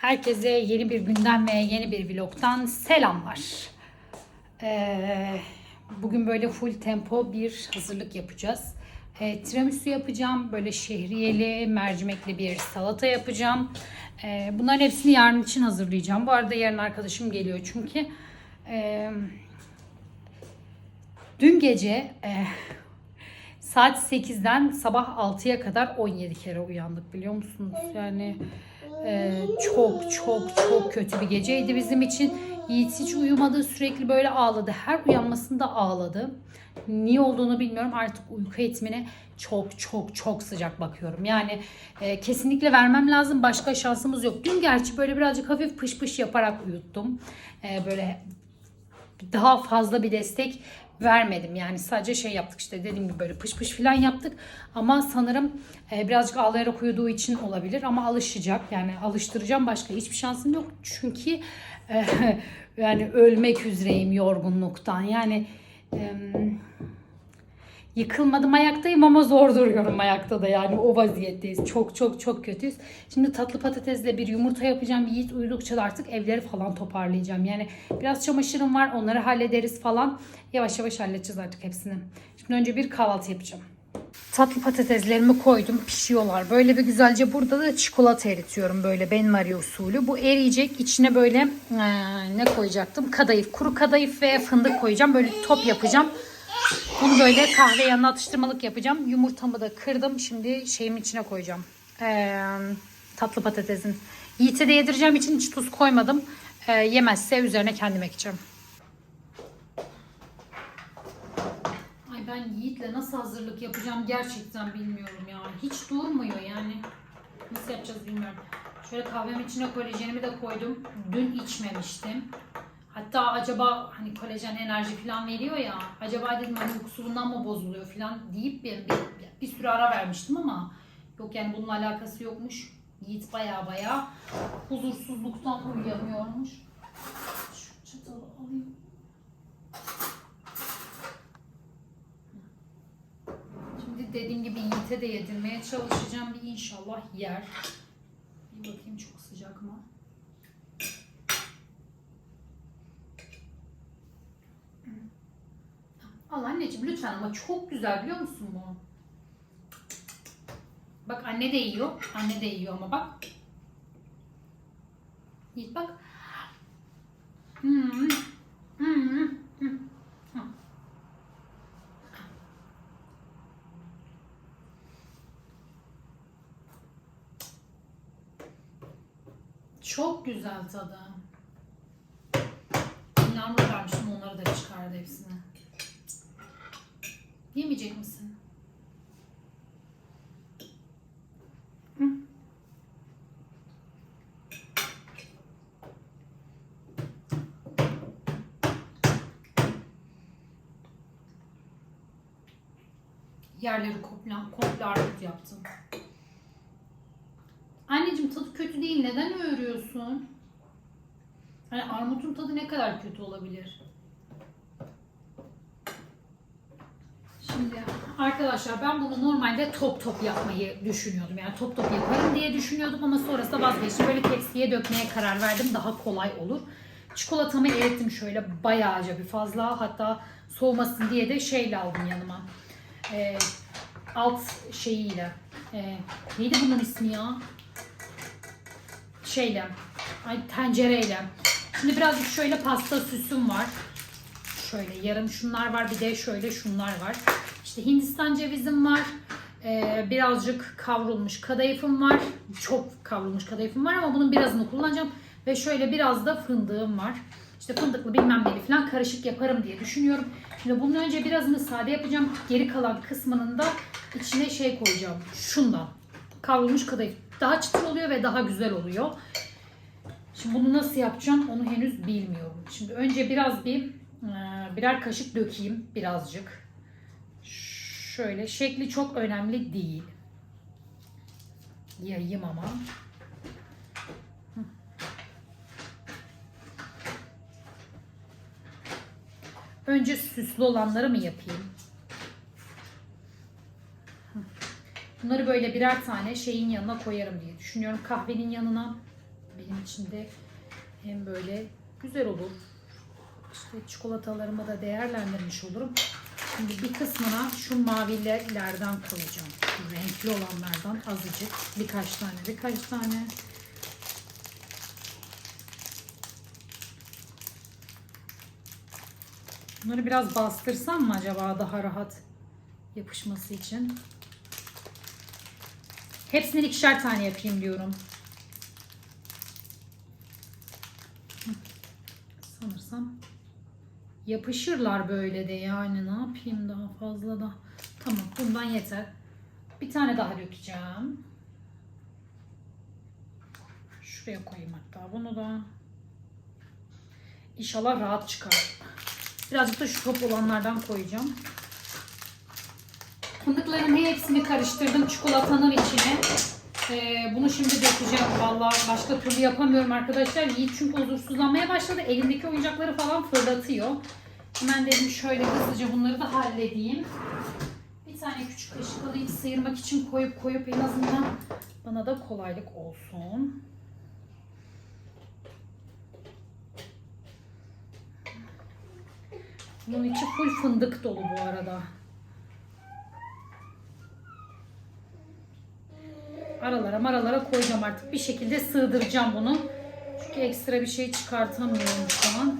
Herkese yeni bir günden ve yeni bir vlogtan selamlar. Ee, bugün böyle full tempo bir hazırlık yapacağız. Ee, tiramisu yapacağım. Böyle şehriyeli, mercimekli bir salata yapacağım. Ee, bunların hepsini yarın için hazırlayacağım. Bu arada yarın arkadaşım geliyor çünkü. Ee, dün gece e, saat 8'den sabah 6'ya kadar 17 kere uyandık biliyor musunuz? Yani ee, çok çok çok kötü bir geceydi bizim için. Yiğit hiç uyumadı sürekli böyle ağladı. Her uyanmasında ağladı. Niye olduğunu bilmiyorum artık uyku eğitimine çok çok çok sıcak bakıyorum. Yani e, kesinlikle vermem lazım başka şansımız yok. Dün gerçi böyle birazcık hafif pış pış yaparak uyuttum. E, böyle daha fazla bir destek vermedim. Yani sadece şey yaptık işte dediğim gibi böyle pış pış falan yaptık. Ama sanırım e, birazcık ağlayarak uyuduğu için olabilir ama alışacak. Yani alıştıracağım başka hiçbir şansım yok. Çünkü e, yani ölmek üzereyim yorgunluktan. Yani e, Yıkılmadım ayaktayım ama zor duruyorum ayakta da yani o vaziyetteyiz. Çok çok çok kötüyüz. Şimdi tatlı patatesle bir yumurta yapacağım. Yiğit uyudukça da artık evleri falan toparlayacağım. Yani biraz çamaşırım var onları hallederiz falan. Yavaş yavaş halledeceğiz artık hepsini. Şimdi önce bir kahvaltı yapacağım. Tatlı patateslerimi koydum pişiyorlar. Böyle bir güzelce burada da çikolata eritiyorum böyle Ben Marie usulü. Bu eriyecek içine böyle eee, ne koyacaktım? Kadayıf, kuru kadayıf ve fındık koyacağım. Böyle top yapacağım. Bunu böyle kahve yanına atıştırmalık yapacağım. Yumurtamı da kırdım. Şimdi şeyimin içine koyacağım. Ee, tatlı patatesin. Yiğit'e de yedireceğim için hiç tuz koymadım. Ee, yemezse üzerine kendim ekeceğim. Ay ben Yiğit'le nasıl hazırlık yapacağım gerçekten bilmiyorum ya. Hiç durmuyor yani. Nasıl yapacağız bilmiyorum. Şöyle kahvemin içine kolajenimi de koydum. Dün içmemiştim. Hatta acaba hani kolajen enerji falan veriyor ya. Acaba dedim hani uykusuzluğundan mı bozuluyor falan deyip bir, bir, bir süre ara vermiştim ama yok yani bununla alakası yokmuş. Yiğit baya baya huzursuzluktan uyuyamıyormuş. Şu çatalı alayım. Şimdi dediğim gibi Yiğit'e de yedirmeye çalışacağım. Bir inşallah yer. Bir bakayım çok sıcak mı? Al anneciğim lütfen ama çok güzel biliyor musun bu? Bak anne de yiyor. Anne de yiyor ama bak. Yiğit bak. Hmm. Hmm. Hmm. Çok güzel tadı. Yağmur vermiştim onları da çıkardı hepsini. Yemeyecek misin? Hı. Yerleri komple, komple armut yaptım. Anneciğim tadı kötü değil. Neden örüyorsun? Hani armutun tadı ne kadar kötü olabilir? Şimdi arkadaşlar ben bunu normalde top top yapmayı düşünüyordum. Yani top top yaparım diye düşünüyordum ama sonrasında vazgeçtim. Böyle tepsiye dökmeye karar verdim. Daha kolay olur. Çikolatamı erittim şöyle bayağıca bir fazla. Hatta soğumasın diye de şeyle aldım yanıma. Ee, alt şeyiyle. Ee, neydi bunun ismi ya? Şeyle. Ay tencereyle. Şimdi birazcık şöyle pasta süsüm var. Şöyle yarım şunlar var bir de şöyle şunlar var. İşte Hindistan cevizim var. Ee, birazcık kavrulmuş kadayıfım var. Çok kavrulmuş kadayıfım var ama bunun birazını kullanacağım. Ve şöyle biraz da fındığım var. İşte fındıklı bilmem neli falan karışık yaparım diye düşünüyorum. Şimdi bunun önce birazını sade yapacağım. Geri kalan kısmının da içine şey koyacağım. Şundan. Kavrulmuş kadayıf. Daha çıtır oluyor ve daha güzel oluyor. Şimdi bunu nasıl yapacağım onu henüz bilmiyorum. Şimdi önce biraz bir e, birer kaşık dökeyim birazcık. Şöyle şekli çok önemli değil. Yayayım ama. Önce süslü olanları mı yapayım? Bunları böyle birer tane şeyin yanına koyarım diye düşünüyorum. Kahvenin yanına Benim için de hem böyle güzel olur. İşte çikolatalarımı da değerlendirmiş olurum. Şimdi bir kısmına şu mavilerden koyacağım. Şu renkli olanlardan azıcık. Birkaç tane, birkaç tane. Bunları biraz bastırsam mı acaba daha rahat yapışması için? Hepsini ikişer tane yapayım diyorum. Sanırsam yapışırlar böyle de yani ne yapayım daha fazla da. Tamam bundan yeter. Bir tane daha dökeceğim. Şuraya koyayım hatta bunu da. İnşallah rahat çıkar. Birazcık da şu top olanlardan koyacağım. Fındıkların hepsini karıştırdım çikolatanın içine. Ee, bunu şimdi dökeceğim. Vallahi başka türlü yapamıyorum arkadaşlar. Yiğit çünkü huzursuzlanmaya başladı. Elindeki oyuncakları falan fırlatıyor. Hemen dedim şöyle hızlıca bunları da halledeyim. Bir tane küçük kaşık alayım sıyırmak için koyup koyup en azından bana da kolaylık olsun. Bunun içi full fındık dolu bu arada. Aralara maralara koyacağım artık. Bir şekilde sığdıracağım bunu. Çünkü ekstra bir şey çıkartamıyorum şu an.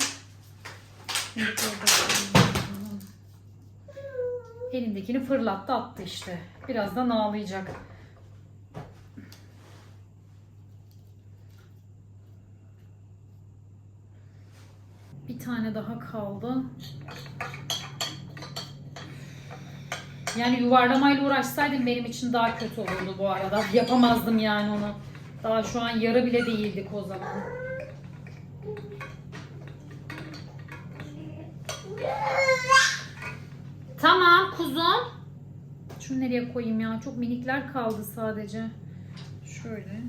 Elindekini fırlattı attı işte. Birazdan ağlayacak. Bir tane daha kaldı. Yani yuvarlamayla uğraşsaydım benim için daha kötü olurdu bu arada. Yapamazdım yani onu. Daha şu an yarı bile değildik o zaman. Tamam kuzum. Şunu nereye koyayım ya? Çok minikler kaldı sadece. Şöyle.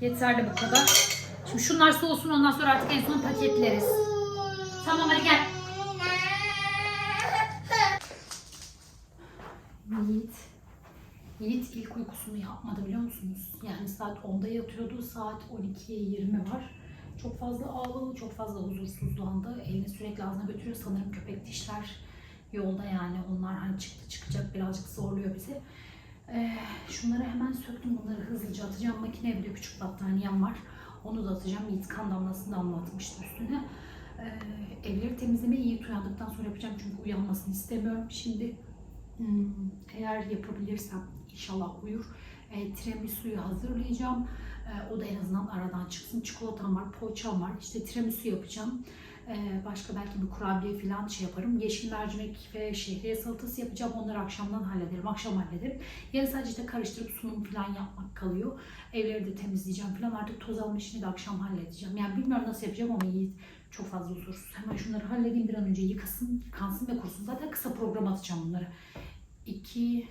Yeterli bu kadar. Şimdi şunlar soğusun ondan sonra artık en son paketleriz. Tamam hadi gel. Yiğit. Yiğit ilk uykusunu yapmadı biliyor musunuz? Yani saat 10'da yatıyordu. Saat 12'ye 20 var. Çok fazla ağladı, çok fazla huzursuzlandı. Elini sürekli ağzına götürüyor. Sanırım köpek dişler yolda yani. Onlar hani çıktı çıkacak birazcık zorluyor bizi. Ee, şunları hemen söktüm. Bunları atacağım. Makineye bir de küçük battaniyem var. Onu da atacağım. Yiğit kan damlasını damlatmıştı üstüne. Ee, evleri temizlemeyi Yiğit uyandıktan sonra yapacağım. Çünkü uyanmasını istemiyorum. Şimdi hmm, eğer yapabilirsem inşallah uyur. E, tiramisu'yu hazırlayacağım. E, o da en azından aradan çıksın. Çikolatam var, poğaçam var. İşte tiramisu yapacağım. E, başka belki bir kurabiye falan şey yaparım. Yeşil mercimek ve şehriye salatası yapacağım. Onları akşamdan hallederim. Akşam hallederim. Yarın sadece işte karıştırıp sunum falan yapmak kalıyor. Evleri de temizleyeceğim falan. Artık toz alma işini de akşam halledeceğim. Yani bilmiyorum nasıl yapacağım ama iyi. Çok fazla huzursuz. Hemen şunları halledeyim bir an önce yıkasın, yıkansın ve kurusun. Zaten kısa program atacağım bunları. 2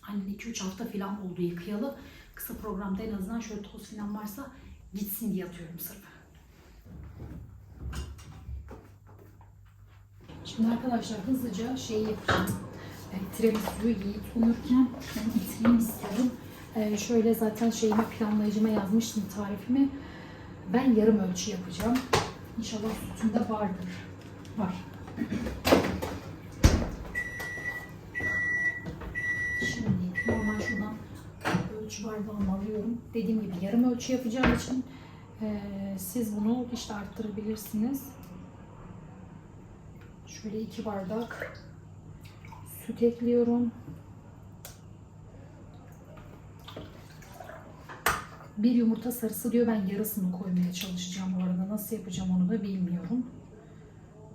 hani 2-3 hafta falan oldu yıkayalı. Kısa programda en azından şöyle toz falan varsa gitsin diye atıyorum sırf. Şimdi arkadaşlar hızlıca şey yapacağım. E, tiramisu'yu yiyip unurken ben bitireyim istiyorum. E, şöyle zaten şeyimi planlayıcıma yazmıştım tarifimi. Ben yarım ölçü yapacağım. İnşallah sütümde vardır. Var. Şimdi normal şuradan ölçü bardağımı alıyorum. Dediğim gibi yarım ölçü yapacağım için e, siz bunu işte arttırabilirsiniz. Şöyle iki bardak süt ekliyorum. Bir yumurta sarısı diyor. Ben yarısını koymaya çalışacağım bu arada. Nasıl yapacağım onu da bilmiyorum.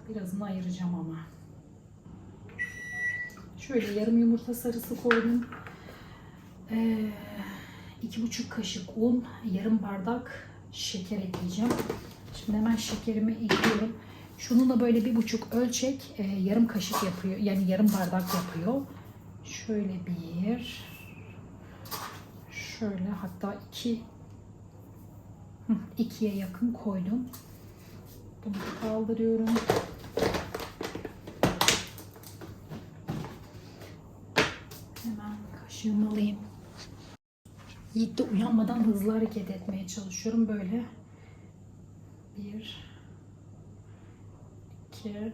Birazını ayıracağım ama. Şöyle yarım yumurta sarısı koydum. Ee, iki buçuk kaşık un, yarım bardak şeker ekleyeceğim. Şimdi hemen şekerimi ekliyorum. Şununla böyle bir buçuk ölçek e, yarım kaşık yapıyor. Yani yarım bardak yapıyor. Şöyle bir şöyle hatta iki ikiye yakın koydum. Bunu kaldırıyorum. Hemen kaşığımı alayım. Yiğit de uyanmadan hızlı hareket etmeye çalışıyorum. Böyle bir iki,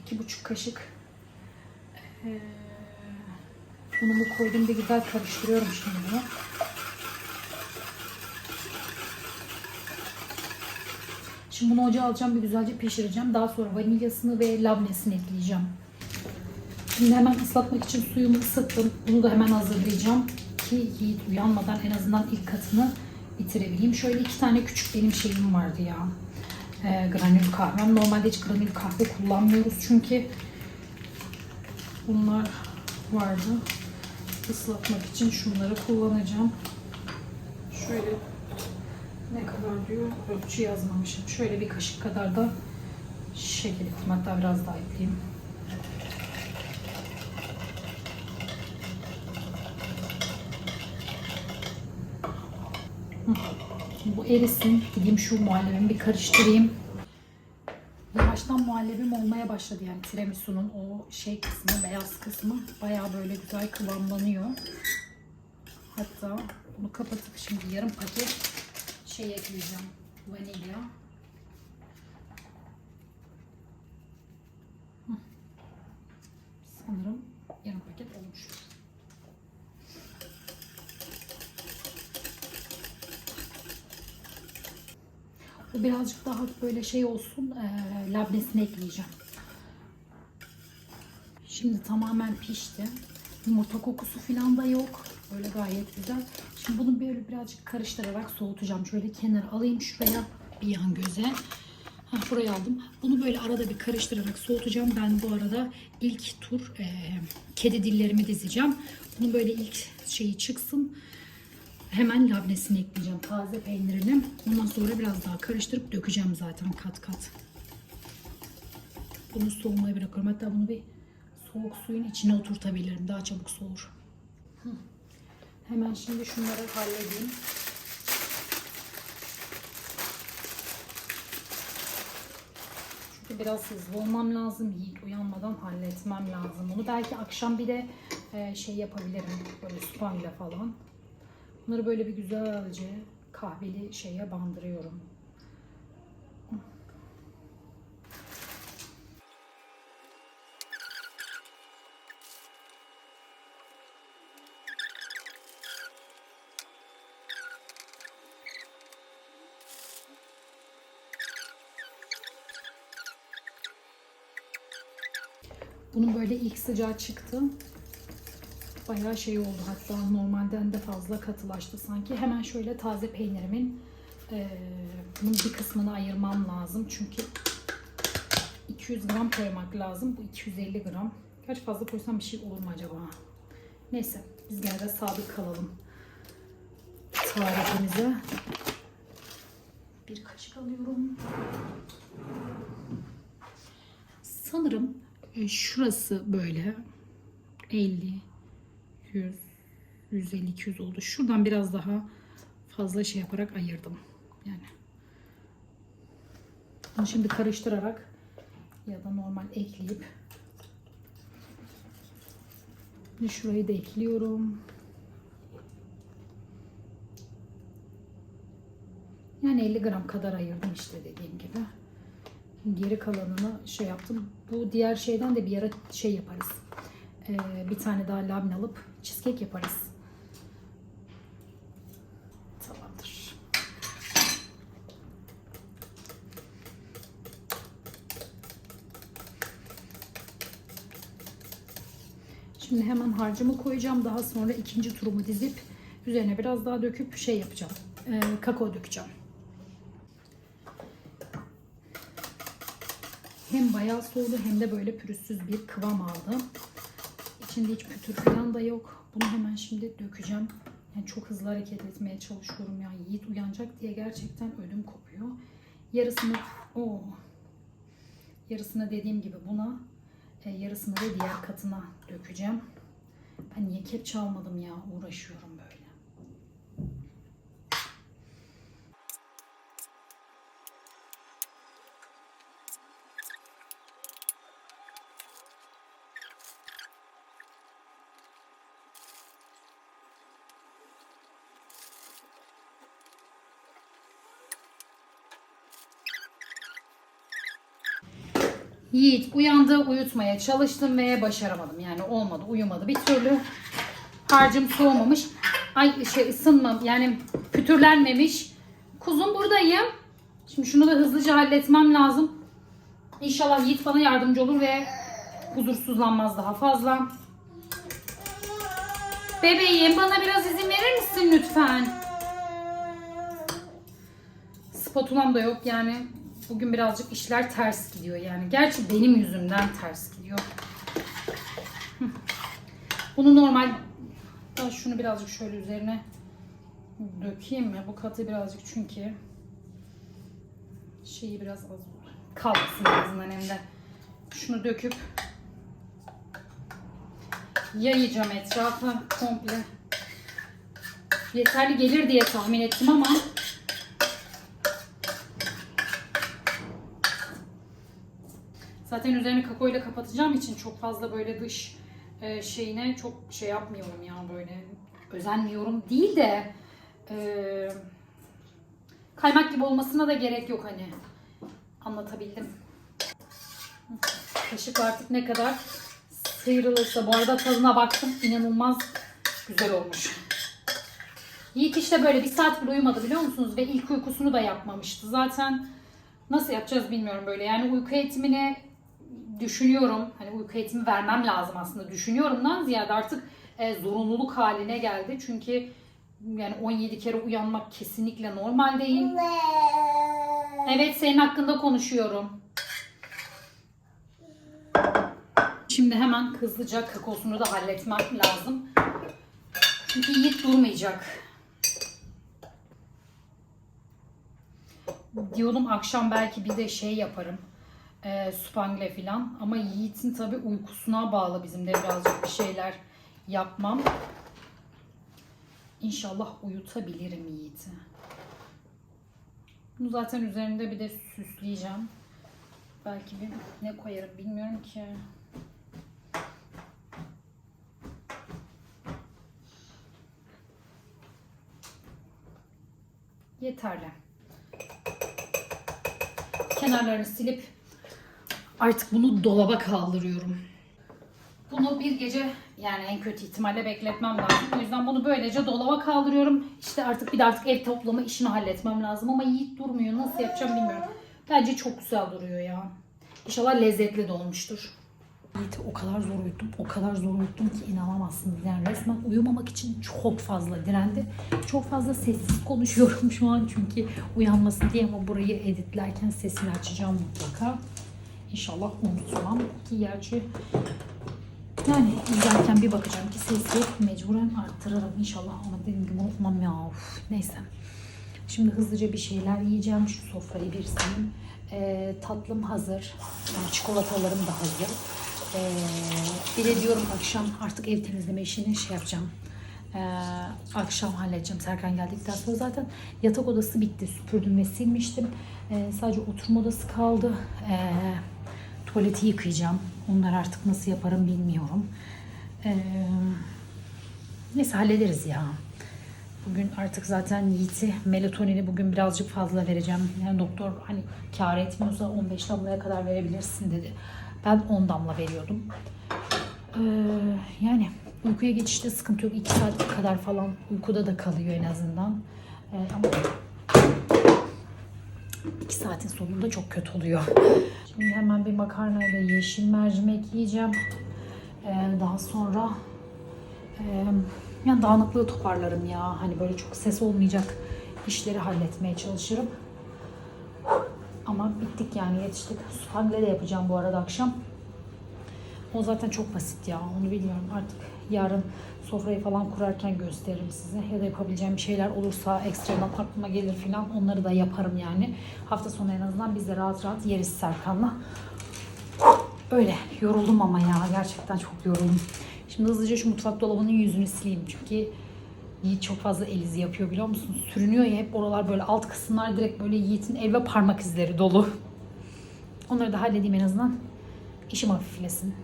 iki buçuk kaşık ee, unumu koydum bir güzel karıştırıyorum şimdi bunu. Şimdi bunu ocağa alacağım bir güzelce pişireceğim. Daha sonra vanilyasını ve labnesini ekleyeceğim. Şimdi hemen ıslatmak için suyumu ısıttım. Bunu da hemen hazırlayacağım ki Yiğit uyanmadan en azından ilk katını bitirebileyim. Şöyle iki tane küçük benim şeyim vardı ya. Ee, granül kahvem. Normalde hiç granül kahve kullanmıyoruz çünkü bunlar vardı. Islatmak için şunları kullanacağım. Şöyle ne kadar diyor ölçü yazmamışım. Şöyle bir kaşık kadar da şeker ekledim. Hatta biraz daha ekleyeyim. Şimdi bu erisin. Gideyim şu muhallebimi bir karıştırayım. Yavaştan muhallebim olmaya başladı yani tiramisu'nun o şey kısmı, beyaz kısmı bayağı böyle güzel kıvamlanıyor. Hatta bunu kapatıp şimdi yarım paket şey ekleyeceğim. Vanilya. Hı. Sanırım yarım paket olmuştur. Bu birazcık daha böyle şey olsun. E, labnesini ekleyeceğim. Şimdi tamamen pişti. Yumurta kokusu falan da yok. Böyle gayet güzel. Şimdi bunu böyle birazcık karıştırarak soğutacağım. Şöyle kenara alayım şuraya bir yan göze. Ha, buraya aldım. Bunu böyle arada bir karıştırarak soğutacağım. Ben bu arada ilk tur e, kedi dillerimi dizeceğim. Bunu böyle ilk şeyi çıksın. Hemen labnesini ekleyeceğim. Taze peynirini. Ondan sonra biraz daha karıştırıp dökeceğim zaten kat kat. Bunu soğumaya bırakıyorum. Hatta bunu bir soğuk suyun içine oturtabilirim. Daha çabuk soğur. Hemen şimdi şunları halledeyim. Çünkü biraz hızlı olmam lazım. Yiğit uyanmadan halletmem lazım. Bunu belki akşam bir de e, şey yapabilirim. Böyle spam ile falan. Bunları böyle bir güzelce kahveli şeye bandırıyorum. Bunun böyle ilk sıcağı çıktı. Bayağı şey oldu hatta normalden de fazla katılaştı sanki. Hemen şöyle taze peynirimin e, bunun bir kısmını ayırmam lazım. Çünkü 200 gram koymak lazım. Bu 250 gram. Kaç fazla koysam bir şey olur mu acaba? Neyse biz gene de sadık kalalım tarifimize. Bir kaşık alıyorum. Sanırım e, şurası böyle 50 100 150 200 oldu. Şuradan biraz daha fazla şey yaparak ayırdım. Yani bunu şimdi karıştırarak ya da normal ekleyip şurayı da ekliyorum. Yani 50 gram kadar ayırdım işte dediğim gibi. Geri kalanını şey yaptım. Bu diğer şeyden de bir ara şey yaparız. Ee, bir tane daha labne alıp cheesecake yaparız. Tamamdır. Şimdi hemen harcımı koyacağım. Daha sonra ikinci turumu dizip üzerine biraz daha döküp şey yapacağım. Ee, kakao dökeceğim. Hem bayağı soğudu hem de böyle pürüzsüz bir kıvam aldı. İçinde hiç pütür falan da yok. Bunu hemen şimdi dökeceğim. Yani çok hızlı hareket etmeye çalışıyorum ya. Yiğit uyanacak diye gerçekten ödüm kopuyor. Yarısını o yarısını dediğim gibi buna e, yarısını da diğer katına dökeceğim. Ben niye kepçe almadım ya? Uğraşıyorum böyle. Yiğit uyandı, uyutmaya çalıştım ve başaramadım. Yani olmadı, uyumadı bir türlü. Harcım soğumamış. Ay şey ısınmam yani pütürlenmemiş. Kuzum buradayım. Şimdi şunu da hızlıca halletmem lazım. İnşallah Yiğit bana yardımcı olur ve huzursuzlanmaz daha fazla. Bebeğim bana biraz izin verir misin lütfen? Spatulam da yok yani. Bugün birazcık işler ters gidiyor yani. Gerçi benim yüzümden ters gidiyor. Bunu normal şunu birazcık şöyle üzerine dökeyim mi? Bu katı birazcık çünkü şeyi biraz az kalmasın en azından hem de. Şunu döküp yayacağım etrafa komple. Yeterli gelir diye tahmin ettim ama Zaten üzerini kakao ile kapatacağım için çok fazla böyle dış e, şeyine çok şey yapmıyorum ya böyle özenmiyorum değil de e, kaymak gibi olmasına da gerek yok hani anlatabildim. Kaşık artık ne kadar sıyrılırsa bu arada tadına baktım inanılmaz güzel olmuş. Yiğit işte böyle bir saat bile uyumadı biliyor musunuz? Ve ilk uykusunu da yapmamıştı. Zaten nasıl yapacağız bilmiyorum böyle. Yani uyku eğitimini düşünüyorum. Hani uyku eğitimi vermem lazım aslında. Düşünüyorumdan ziyade artık e, zorunluluk haline geldi. Çünkü yani 17 kere uyanmak kesinlikle normal değil. Evet senin hakkında konuşuyorum. Şimdi hemen hızlıca kakosunu da halletmem lazım. Çünkü Yiğit durmayacak. Diyordum akşam belki bir de şey yaparım. E, spangle falan. Ama Yiğit'in tabi uykusuna bağlı bizim de birazcık bir şeyler yapmam. İnşallah uyutabilirim Yiğit'i. Bunu zaten üzerinde bir de süsleyeceğim. Belki bir ne koyarım bilmiyorum ki. Yeterli. Kenarlarını silip artık bunu dolaba kaldırıyorum. Bunu bir gece yani en kötü ihtimalle bekletmem lazım. O yüzden bunu böylece dolaba kaldırıyorum. İşte artık bir de artık ev toplama işini halletmem lazım ama Yiğit durmuyor. Nasıl yapacağım bilmiyorum. Bence çok güzel duruyor ya. İnşallah lezzetli de olmuştur. Yiğit'i o kadar zor uyuttum, o kadar zor uyuttum ki inanamazsınız. Yani resmen uyumamak için çok fazla direndi. Çok fazla sessiz konuşuyorum şu an çünkü uyanmasın diye ama burayı editlerken sesini açacağım mutlaka. İnşallah unutmam ki gerçi yani izlerken bir bakacağım ki ses yok. Mecburen arttırırım inşallah ama dediğim gibi unutmam ya. Of, neyse. Şimdi hızlıca bir şeyler yiyeceğim. Şu sofrayı bir sileyim. Ee, tatlım hazır. Yani çikolatalarım da hazır. Ee, bir de diyorum akşam artık ev temizleme işini şey yapacağım. Ee, akşam halledeceğim Serkan geldikten sonra zaten yatak odası bitti. Süpürdüm ve silmiştim. Ee, sadece oturma odası kaldı. Ee, tuvaleti yıkayacağım. Onları artık nasıl yaparım bilmiyorum. Ee, neyse hallederiz ya. Bugün artık zaten Yiğit'i melatonini bugün birazcık fazla vereceğim. Yani doktor hani kar etmiyorsa 15 damlaya kadar verebilirsin dedi. Ben 10 damla veriyordum. Ee, yani uykuya geçişte sıkıntı yok. 2 saat kadar falan uykuda da kalıyor en azından. Ee, ama 2 saatin sonunda çok kötü oluyor. Şimdi hemen bir makarnayla yeşil mercimek yiyeceğim. Ee, daha sonra e, yani dağınıklığı toparlarım ya. Hani böyle çok ses olmayacak işleri halletmeye çalışırım. Ama bittik yani yetiştik. Spangle de yapacağım bu arada akşam. O zaten çok basit ya. Onu bilmiyorum artık yarın sofrayı falan kurarken gösteririm size. Ya da yapabileceğim şeyler olursa ekstradan aklıma gelir falan onları da yaparım yani. Hafta sonu en azından biz de rahat rahat yeriz Serkan'la. Öyle yoruldum ama ya gerçekten çok yoruldum. Şimdi hızlıca şu mutfak dolabının yüzünü sileyim çünkü Yiğit çok fazla el izi yapıyor biliyor musunuz? Sürünüyor ya hep oralar böyle alt kısımlar direkt böyle Yiğit'in el ve parmak izleri dolu. Onları da halledeyim en azından. İşim hafiflesin.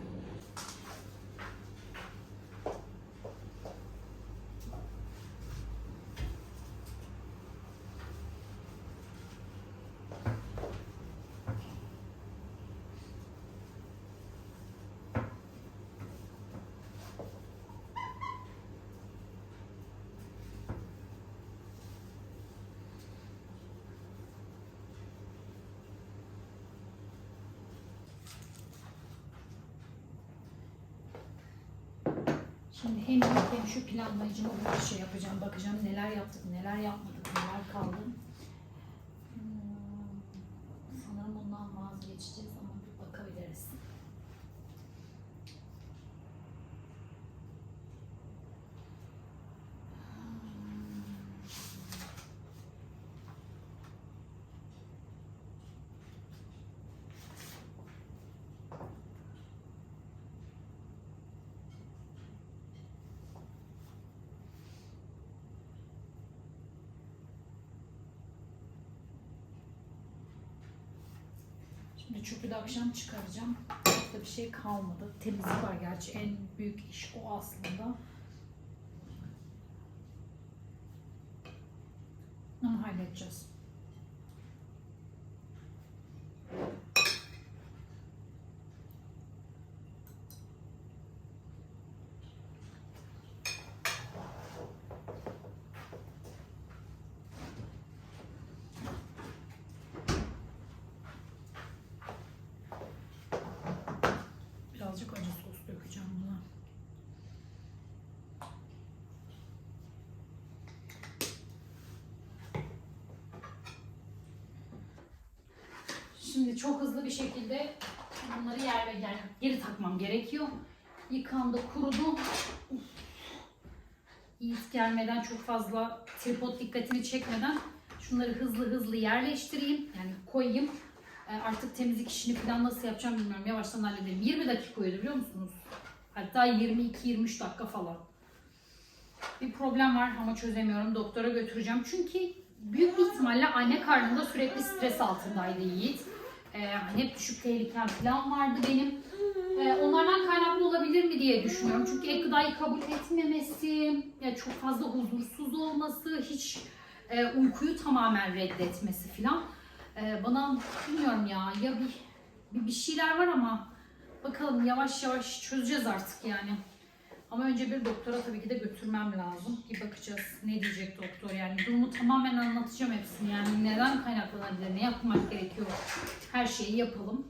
Şimdi hem hem şu planlayıcıma bir şey yapacağım. Bakacağım neler yaptık, neler yapmadık, neler kaldı. Hmm, sanırım bundan vazgeçeceğiz ama bir bakabiliriz. Şimdi çöpü de akşam çıkaracağım. Çok da bir şey kalmadı. Temizlik var gerçi. En büyük iş o aslında. Onu halledeceğiz. Birazcık acı sos dökeceğim buna. Şimdi çok hızlı bir şekilde bunları yer ve yer geri takmam gerekiyor. Yıkandı, kurudu. Yiğit gelmeden çok fazla tripod dikkatini çekmeden şunları hızlı hızlı yerleştireyim. Yani koyayım. E, Artık temizlik işini falan nasıl yapacağım bilmiyorum. Yavaştan halledelim. 20 dakika uyudu biliyor musunuz? Hatta 22-23 dakika falan. Bir problem var ama çözemiyorum. Doktora götüreceğim. Çünkü büyük ihtimalle anne karnında sürekli stres altındaydı Yiğit. Ee, hep düşük tehlikem falan vardı benim. Ee, onlardan kaynaklı olabilir mi diye düşünüyorum. Çünkü ek gıdayı kabul etmemesi, ya çok fazla huzursuz olması, hiç e, uykuyu tamamen reddetmesi falan. Ee, bana bilmiyorum ya ya bir bir şeyler var ama bakalım yavaş yavaş çözeceğiz artık yani. Ama önce bir doktora tabii ki de götürmem lazım. Bir bakacağız ne diyecek doktor yani. Durumu tamamen anlatacağım hepsini yani neden kaynaklanabilir, ne yapmak gerekiyor her şeyi yapalım.